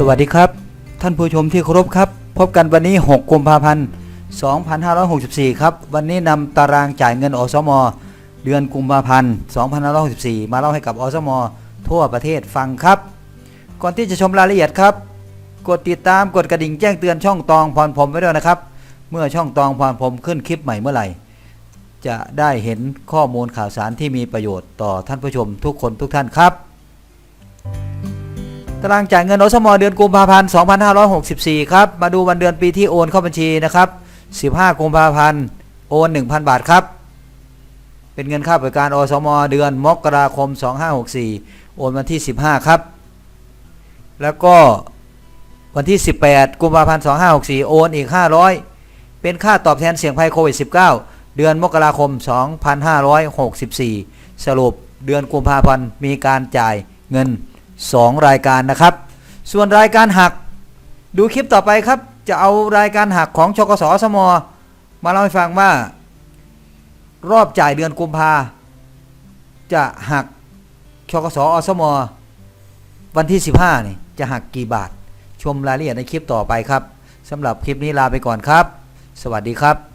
สวัสดีครับ ท่านผู้ชมที่เคารพครับ พบกันวันนี้ 6 กุมภาพันธ์ 2564 ครับ วันนี้นำตารางจ่ายเงินอสม เดือนกุมภาพันธ์ 2564 มาเล่าให้กับอสม ทั่วประเทศฟังครับ ก่อนที่จะชมรายละเอียดครับ กดติดตามกดกระดิ่งแจ้งเตือนช่องตองพรผมไว้ด้วยนะครับ เมื่อช่องตองพรผมขึ้นคลิปใหม่เมื่อไหร่ จะได้เห็นข้อมูลข่าวสารที่มีประโยชน์ต่อท่านผู้ชมทุกคนทุกท่านครับ ตารางจ่ายเงินอสมอเดือนกุมภาพันธ์2564 ครับ มาดูวันเดือนปีที่โอนเข้าบัญชีนะครับ 15 กุมภาพันธ์โอน 1,000 บาทครับ เป็นเงินค่าบริการอสมอเดือนมกราคม 2564 โอนวันที่ 15 ครับ แล้วก็วันที่ 18 กุมภาพันธ์2564 โอนอีก 500 เป็นค่าตอบแทนเสี่ยงภัยโควิด -19 เดือนมกราคม 2564 สรุปเดือนกุมภาพันธ์มีการจ่ายเงิน 2 รายการนะครับ ส่วนรายการหักดูคลิปต่อไปครับ จะเอารายการหักของชกสสมมาเล่าให้ฟังว่า รอบจ่ายเดือนกุมภาจะหักชกสอสมวันที่ 15นี่จะหักกี่บาท ชมรายละเอียดในคลิปต่อไปครับสำหรับคลิปนี้ลาไปก่อนครับ สวัสดีครับ